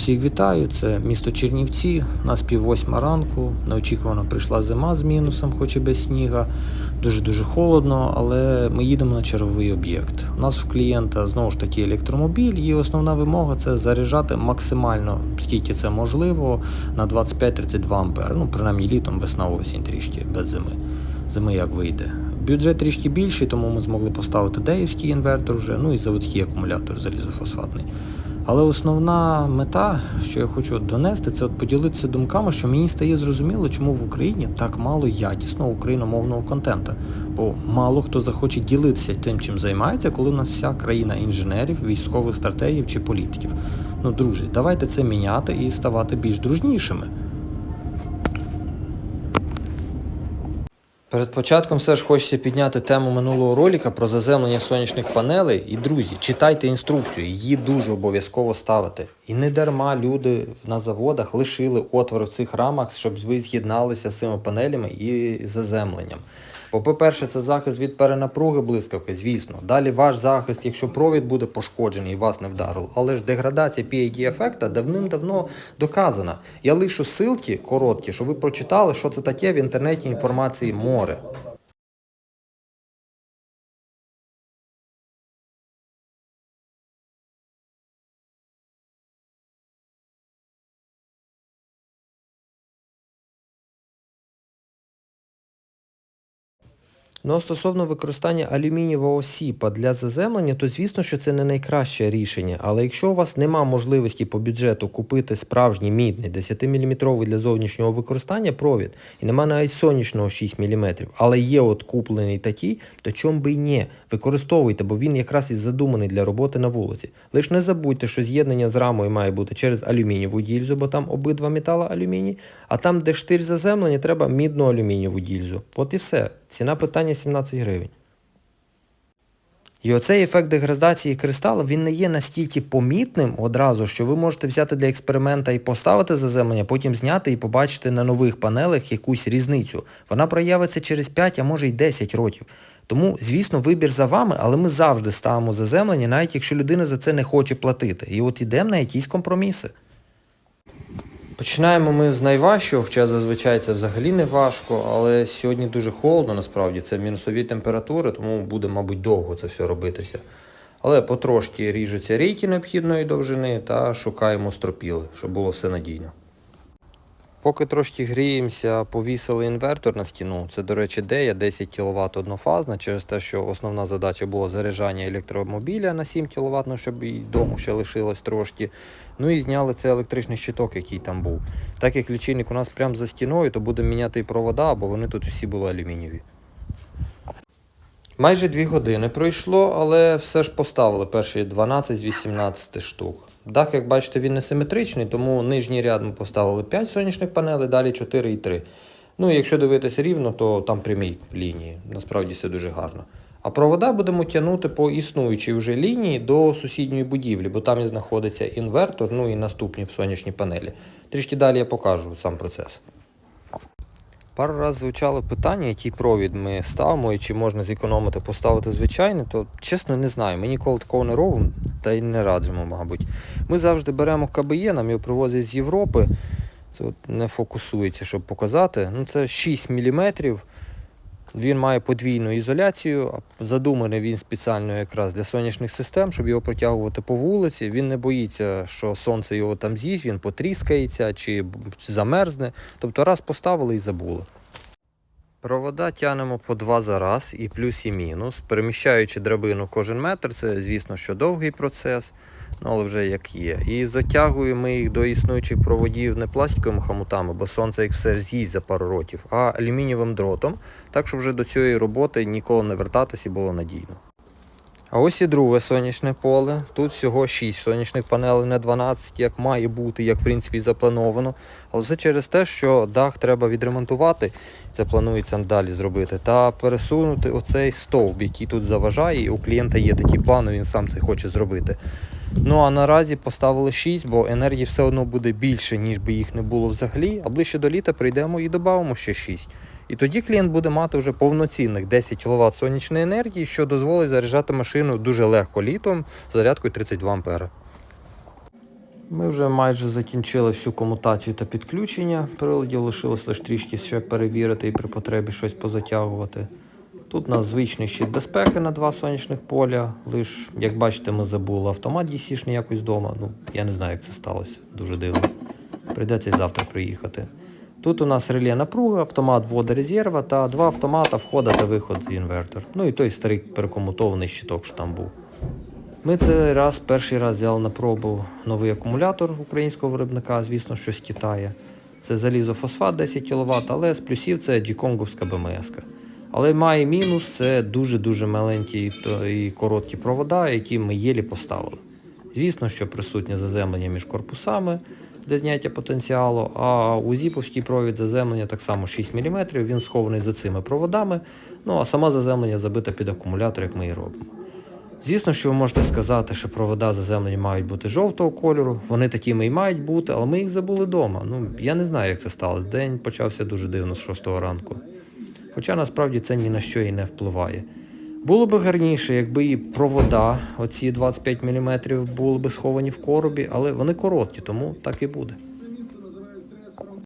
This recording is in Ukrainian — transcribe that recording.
Всіх вітаю, це місто Чернівці. Нас пів восьма ранку. Неочікувано прийшла зима з мінусом, хоч і без сніга. Дуже-дуже холодно, але ми їдемо на черговий об'єкт. У нас в клієнта знову ж таки електромобіль, і основна вимога це заряджати максимально, скільки це можливо, на 25-32 ампер. Ну, принаймні літом, весна, осінь трішки без зими. Зими як вийде. Бюджет трішки більший, тому ми змогли поставити деївський інвертор вже, ну і заводський акумулятор залізофосфатний. Але основна мета, що я хочу донести, це от поділитися думками, що мені стає зрозуміло, чому в Україні так мало якісного україномовного контента. Бо мало хто захоче ділитися тим, чим займається, коли у нас вся країна інженерів, військових стратегів чи політиків. Ну, друзі, давайте це міняти і ставати більш дружнішими. Перед початком все ж хочеться підняти тему минулого роліка про заземлення сонячних панелей. І друзі, читайте інструкцію, її дуже обов'язково ставити. І не дарма люди на заводах лишили отвори в цих рамах, щоб ви з'єдналися з цими панелями і заземленням. Бо, по-перше, це захист від перенапруги блискавки, звісно. Далі ваш захист, якщо провід буде пошкоджений і вас не вдарило. Але ж деградація pad ефекта давним-давно доказана. Я лишу ссылки короткі, щоб ви прочитали, що це таке в інтернеті інформації море. Ну, а стосовно використання алюмінієвого сіпа для заземлення, то звісно, що це не найкраще рішення. Але якщо у вас нема можливості по бюджету купити справжній мідний 10-мм для зовнішнього використання провід, і нема навіть сонячного 6 мм, але є от куплений такий, то чом би й ні, використовуйте, бо він якраз і задуманий для роботи на вулиці. Лиш не забудьте, що з'єднання з рамою має бути через алюмінієву гільзу, бо там обидва метала алюміній, а там, де штир заземлення, треба мідну алюмінієву гільзу. От і все. Ціна питання 17 гривень. І оцей ефект деградації кристалу він не є настільки помітним одразу, що ви можете взяти для експеримента і поставити заземлення, потім зняти і побачити на нових панелях якусь різницю. Вона проявиться через 5, а може й 10 років. Тому, звісно, вибір за вами, але ми завжди ставимо заземлення, навіть якщо людина за це не хоче платити. І от ідемо на якісь компроміси. Починаємо ми з найважчого, хоча зазвичай це взагалі не важко, але сьогодні дуже холодно, насправді це мінусові температури, тому буде, мабуть, довго це все робитися. Але потрошки ріжуться рейки необхідної довжини та шукаємо стропіли, щоб було все надійно. Поки трошки гріємося, повісили інвертор на стіну. Це, до речі, дея 10 кВт однофазна, через те, що основна задача була заряджання електромобіля на 7 кВт, ну, щоб і дому ще лишилось трошки. Ну і зняли цей електричний щиток, який там був. Так як лічильник у нас прямо за стіною, то будемо міняти і провода, бо вони тут всі були алюмінієві. Майже 2 години пройшло, але все ж поставили перші 12 з 18 штук. Дах, як бачите, він не симетричний, тому нижній ряд ми поставили 5 сонячних панелей, далі 4 і 3. Ну, якщо дивитися рівно, то там прямі лінії. Насправді все дуже гарно. А провода будемо тягнути по існуючій вже лінії до сусідньої будівлі, бо там і знаходиться інвертор, ну і наступні сонячні панелі. Трішки далі я покажу сам процес. Пару разів звучало питання, який провід ми ставимо і чи можна зекономити поставити звичайний, то чесно не знаю. Ми ніколи такого не робимо та й не раджимо, мабуть. Ми завжди беремо КБЄ, нам його привозять з Європи. Це от не фокусується, щоб показати. Ну, Це 6 мм. Він має подвійну ізоляцію, задуманий він спеціально якраз для сонячних систем, щоб його протягувати по вулиці. Він не боїться, що сонце його там з'їсть, він потріскається чи замерзне. Тобто раз поставили і забули. Провода тянемо по два за раз, і плюс, і мінус. Переміщаючи драбину кожен метр, це, звісно, що довгий процес, ну, але вже як є. І затягуємо їх до існуючих проводів не пластиковими хомутами, бо сонце їх все з'їсть за пару років, а алюмінієвим дротом, так що вже до цієї роботи ніколи не вертатися було надійно. А ось і друге сонячне поле. Тут всього 6 сонячних панелей, не 12, як має бути, як в принципі заплановано. Але все через те, що дах треба відремонтувати, це планується далі зробити, та пересунути оцей стовп, який тут заважає. І у клієнта є такі плани, він сам це хоче зробити. Ну а наразі поставили 6, бо енергії все одно буде більше, ніж би їх не було взагалі. А ближче до літа прийдемо і додамо ще 6. І тоді клієнт буде мати вже повноцінних 10 кВт сонячної енергії, що дозволить заряджати машину дуже легко літом зарядкою 32 А. Ми вже майже закінчили всю комутацію та підключення приладів. Лишилось лише трішки ще перевірити і при потребі щось позатягувати. Тут у нас звичний щит безпеки на два сонячних поля. Лиш, як бачите, ми забули автомат DC-шний якось вдома. Ну, я не знаю, як це сталося. Дуже дивно. Прийдеться й завтра приїхати. Тут у нас реле напруги, автомат вводу резерва та два автомата входа та виход інвертор. Ну і той старий перекомутований щиток, що там був. Ми цей раз перший раз взяли на пробу новий акумулятор українського виробника, звісно, що з Китаю. Це залізофосфат 10 кВт, але з плюсів це джіконговська БМС. Але має мінус це дуже-дуже маленькі і короткі провода, які ми єлі поставили. Звісно, що присутнє заземлення між корпусами для зняття потенціалу, а у зіповський провід заземлення так само 6 мм, він схований за цими проводами, ну а саме заземлення забите під акумулятор, як ми і робимо. Звісно, що ви можете сказати, що провода заземлення мають бути жовтого кольору, вони такими і мають бути, але ми їх забули вдома. Ну, я не знаю, як це сталося. День почався дуже дивно з 6 ранку. Хоча насправді це ні на що і не впливає. Було б гарніше, якби і провода, оці 25 мм, були б сховані в коробі, але вони короткі, тому так і буде.